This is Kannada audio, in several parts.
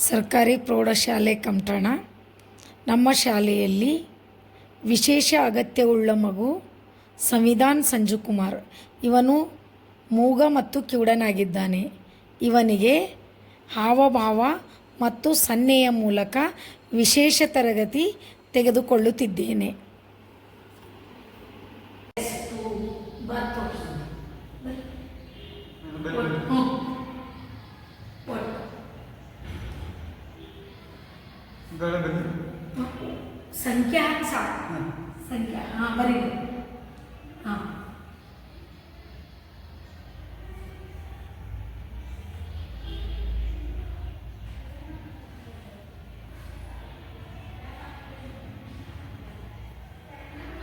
ಸರ್ಕಾರಿ ಪ್ರೌಢಶಾಲೆ ಕಮಟಣ ನಮ್ಮ ಶಾಲೆಯಲ್ಲಿ ವಿಶೇಷ ಅಗತ್ಯವುಳ್ಳ ಮಗು ಸಂವಿಧಾನ್ ಸಂಜುಕುಮಾರ್. ಇವನು ಮೂಗ ಮತ್ತು ಕಿವುಡನಾಗಿದ್ದಾನೆ. ಇವನಿಗೆ ಹಾವಭಾವ ಮತ್ತು ಸನ್ನೆಯ ಮೂಲಕ ವಿಶೇಷ ತರಗತಿ ತೆಗೆದುಕೊಳ್ಳುತ್ತಿದ್ದೇನೆ. ಸಂಖ್ಯೆ ಹಾಕಿ ಸಾಕು ಸಂಖ್ಯೆ ಹಾಂ ಬರೀ ಹಾಂ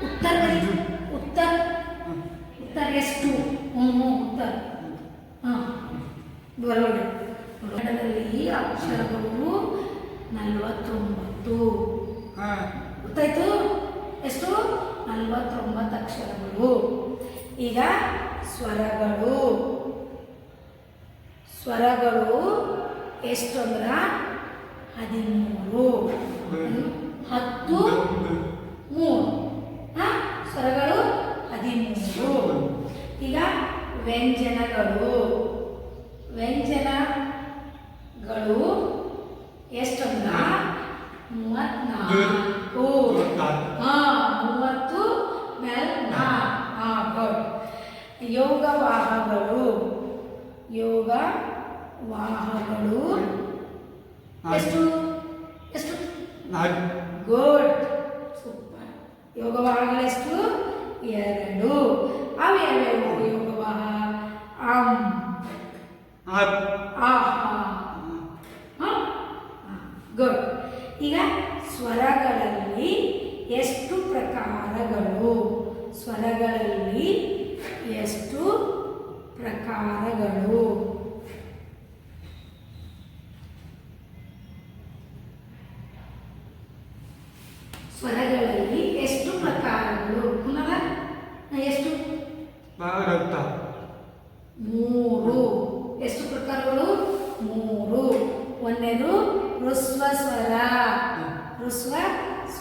ಉತ್ತರ ಬರೀ ಉತ್ತರ ಉತ್ತರ ಎಷ್ಟು ಹ್ಞೂ ಹ್ಞೂ ಉತ್ತರ ಹಾಂ ಬರೋಣ ಕನ್ನಡದಲ್ಲಿ ಅಕ್ಷರಗಳು ನಲವತ್ತೊಂಬತ್ತು. ಗೊತ್ತಾಯ್ತು? ಎಷ್ಟು? ನಲವತ್ತೊಂಬತ್ತು ಅಕ್ಷರಗಳು. ಈಗ ಸ್ವರಗಳು. ಸ್ವರಗಳು ಎಷ್ಟು ಅಂದ್ರ? ಹದಿಮೂರು. ಹತ್ತು ಮೂರು. ಹಾ? ಸ್ವರಗಳು ಹದಿಮೂರು. ಈಗ ವ್ಯಂಜನಗಳು ಎಷ್ಟಂದ್ರ ಮೂವತ್ನಾಲ್ಕು ಹಾ ಮೂವತ್ತು ಮೇಲೆ ಹಾ ಗುಡ್ ಯೋಗ ವಾಹಗಳು ಯೋಗ ವಾಹಗಳು. ಎಷ್ಟು? ಎಷ್ಟು? ಗುಡ್ ಸೂಪರ್ ಯೋಗ ಎಷ್ಟು? ಎರಡು. ಅವು ಯೋಗ ಯೋಗವಾಹ ಆಮ್ ಗುಡ್ ಈಗ ಸ್ವರಗಳಲ್ಲಿ ಎಷ್ಟು ಪ್ರಕಾರಗಳು? ಸ್ವರಗಳಲ್ಲಿ ಎಷ್ಟು ಪ್ರಕಾರಗಳು ಸ್ವರಗಳಲ್ಲಿ ಎಷ್ಟು ಪ್ರಕಾರಗಳು ಪುನಃ ಎಷ್ಟು ಮೂರು ಎಷ್ಟು ಪ್ರಕಾರಗಳು ಮೂರು ಒಂದನೇದು ಹೃಸ್ವ ಸ್ವರ. ಹೃಸ್ವ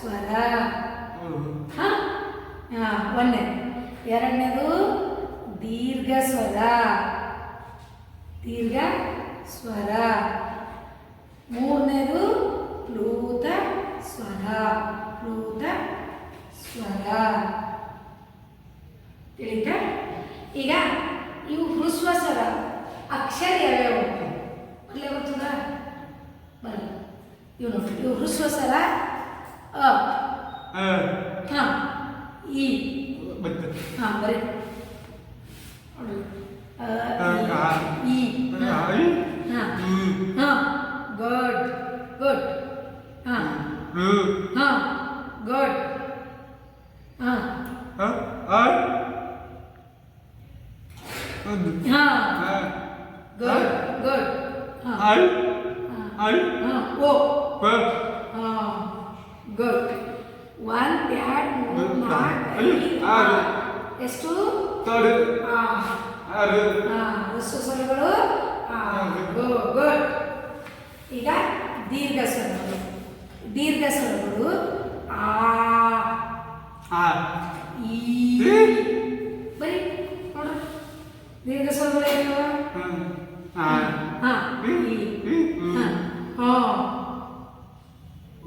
ಸ್ವರ. ಹಾ ಒಂದನೇ ಎರಡನೇದು ದೀರ್ಘ ಸ್ವರ. ದೀರ್ಘ ಸ್ವರ. ಮೂರನೇದು ಪ್ಲೂತ ಸ್ವರ. ಪ್ಲೂತ ಸ್ವರ. ತಿಳಿತ? ಈಗ ಇವು ಹೃಸ್ವ ಸ್ವರ. ಅಕ್ಷರ ಯಾವ್ಯಾವ? ಅಲ್ಲೇ ಗೊತ್ತದ ಬರಲ್ಲ ಇವು ನೋಡಿ ಇವು ಹೃಸ್ವ ಸ್ವರ ಅ ಹಾಂ ಈ ಹಾಂ ಬರೀ ನೋಡಿ. ಅ, ಈ, ಈ ಹಾಂ ಹಾಂ ಗುಡ್ ಗುಡ್ ಹಾಂ ಹಾಂ ಗುಡ್ ಹಾಂ ಹಾಂ ಗುಡ್ ಗುಡ್ ಹಾಂ ಹಾಂ ಓ ಗುಡ್ ಒನ್ ಎರಡು ಮೂರು ನಾಲ್ಕು ಐದು ಆರು ಎಷ್ಟು ಹಾಂ ಹಾಂ ಅಷ್ಟು ಸ್ವರಗಳು ಗುಡ್ ಈಗ ದೀರ್ಘ ಸ್ವರಗಳು ದೀರ್ಘ ಸ್ವರಗಳು ಆ ಈ. ಬರೀ ನೋಡ್ರಿ ದೀರ್ಘ ಸ್ವರಗಳು ಹಾಂ. ಹಾಂ ಈ ಹಾಂ ಹಾಂ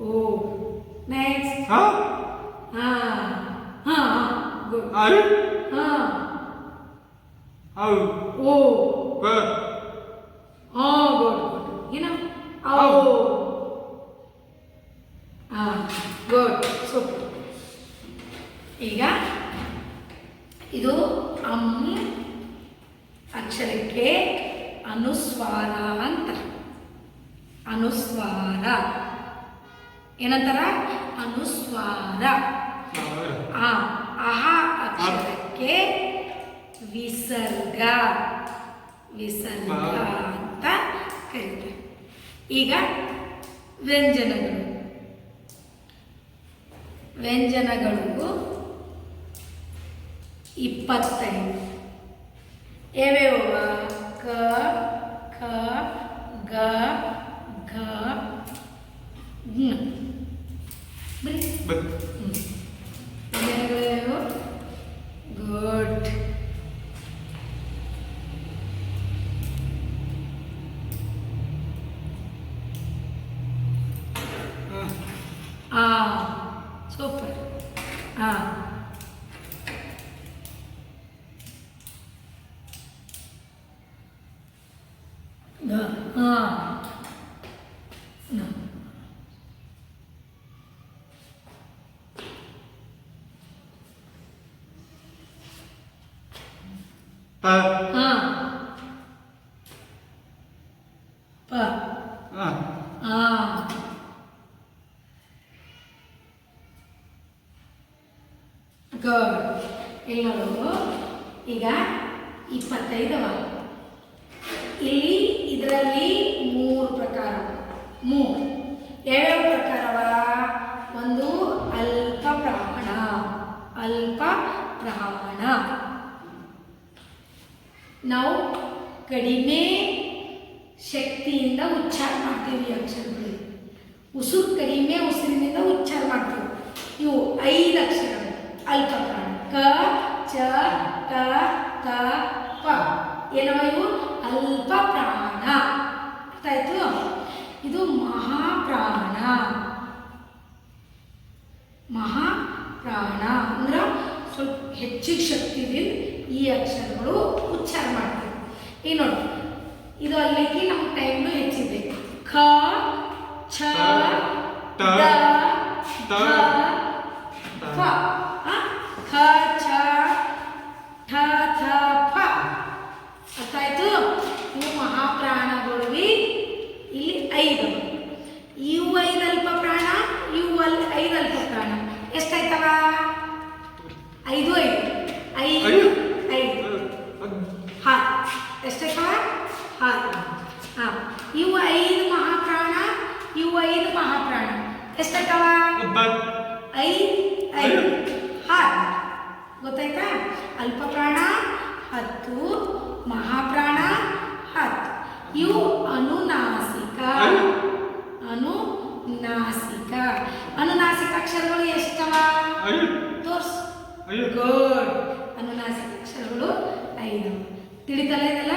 ಓ ನೆಕ್ಸ್ಟ್ ಹಾಂ ಹಾಂ ಗುಡ್ ಔ ಓ. ಹಾಂ ಗುಡ್ ಗುಡ್. ಏನು? ಔ ಹಾಂ ಗುಡ್ ಸೂಪರ್. ಈಗ ಇದು ಅಂ ಅಕ್ಷರಕ್ಕೆ ಅನುಸ್ವಾರ ಅಂತ. ಅನುಸ್ವಾರ. ಏನಂತಾರ? ಅನುಸ್ವಾರ. ವಿಸರ್ಗ ವಿಸರ್ಗ ಅಂತ ಕರೀತಾರೆ ಈಗ ವ್ಯಂಜನಗಳು. ವ್ಯಂಜನಗಳಿಗೂ ಇಪ್ಪತ್ತೈದು. ಯಾವ್ಯಾವ ಕ ಖ ಗ ಘ ಬರೀ ಹಾಂ ಹಾಂ ಪ ಹಾಂ ಪ ಆ, ಹಾಂ ಗುಡ್. ಇಲ್ಲಿ ನೋಡು. ಈಗ ಇಪ್ಪತ್ತೈದವ. ಇಲ್ಲಿ ಇದರಲ್ಲಿ ಮೂರು ಪ್ರಕಾರ. ಮೂರು ಎರಡು ಪ್ರಕಾರವ? ಒಂದು ಅಲ್ಪ ಪ್ರಮಾಣ ಅಲ್ಪ ಪ್ರಮಾಣ ನಾವು ಕಡಿಮೆ ಶಕ್ತಿಯಿಂದ ಉಚ್ಚಾರ ಮಾಡ್ತೀವಿ ಅಕ್ಷರಗಳು ಉಸಿರು ಕಡಿಮೆ ಉಸಿರಿನಿಂದ ಉಚ್ಚಾರ ಮಾಡ್ತೀವಿ. ಇವು ಐದು ಅಕ್ಷರಗಳು. ಅಲ್ಪ ಪ್ರಾಣ ಕ ಚ ಟ ತ ಪ. ಏನವ ಇವು? ಅಲ್ಪ ಪ್ರಾಣ ಅರ್ಥ ಆಯ್ತು ಇದು ಮಹಾಪ್ರಾಣ. ಮಹಾಪ್ರಾಣ ಅಂದ್ರೆ ಸ್ವಲ್ಪ ಹೆಚ್ಚಿಗೆ ಶಕ್ತಿದಿಂದ ಈ ಅಕ್ಷರಗಳು ಉಚ್ಚಾರ ಮಾಡ್ತೀವಿ. ಈಗ ನೋಡಿ ಇದು ಅಲ್ಲಿಗೆ ನಮ್ಮ ಟೈಮ್ನು ಹೆಚ್ಚಿದೆ ಖ ಛ ಟ, ಡ ತ, ಧ, ಫ ಆ? ಖ ಛ ಠ ಥ ಫ ಅರ್ಥ ಆಯ್ತು ಇವು ಮಹಾಪ್ರಾಣಗಳಿವಿ ಇಲ್ಲಿ ಐದು ಇವು ಐದು ಅಲ್ಪ ಪ್ರಾಣ ಇವು ಅಲ್ಲಿ ಐದು ಅಲ್ಪ ಪ್ರಾಣ ಎಷ್ಟಾಯ್ತವ ಐದು ಐದು. ಐದು ಐದು. ಹಾ. ಎಷ್ಟಾಯ್ತವ ಹತ್ತು ಹಾಂ. ಇವು ಐದು ಮಹಾಪ್ರಾಣ ಇವು ಐದು ಮಹಾಪ್ರಾಣ. ಎಷ್ಟಾಯ್ತವ ಐದು ಐದು. ಹತ್ತು ಗೊತ್ತಾಯ್ತಾ? ಅಲ್ಪ ಪ್ರಾಣ ಹತ್ತು. ಮಹಾಪ್ರಾಣ ಹತ್ತು. ಇವು. ಅನುನಾಸಿಕ ಅನುನಾಸಿಕ ಅಕ್ಷರಗಳು ಎಷ್ಟವ ಐದು. ತೋರ್ಸು ಐದು. ಗುಡ್ ಅನುನಾಸಿಕ ಅಕ್ಷರಗಳು ಐದು ತಿಳಿತಲ್ಲ ಇದೆಲ್ಲ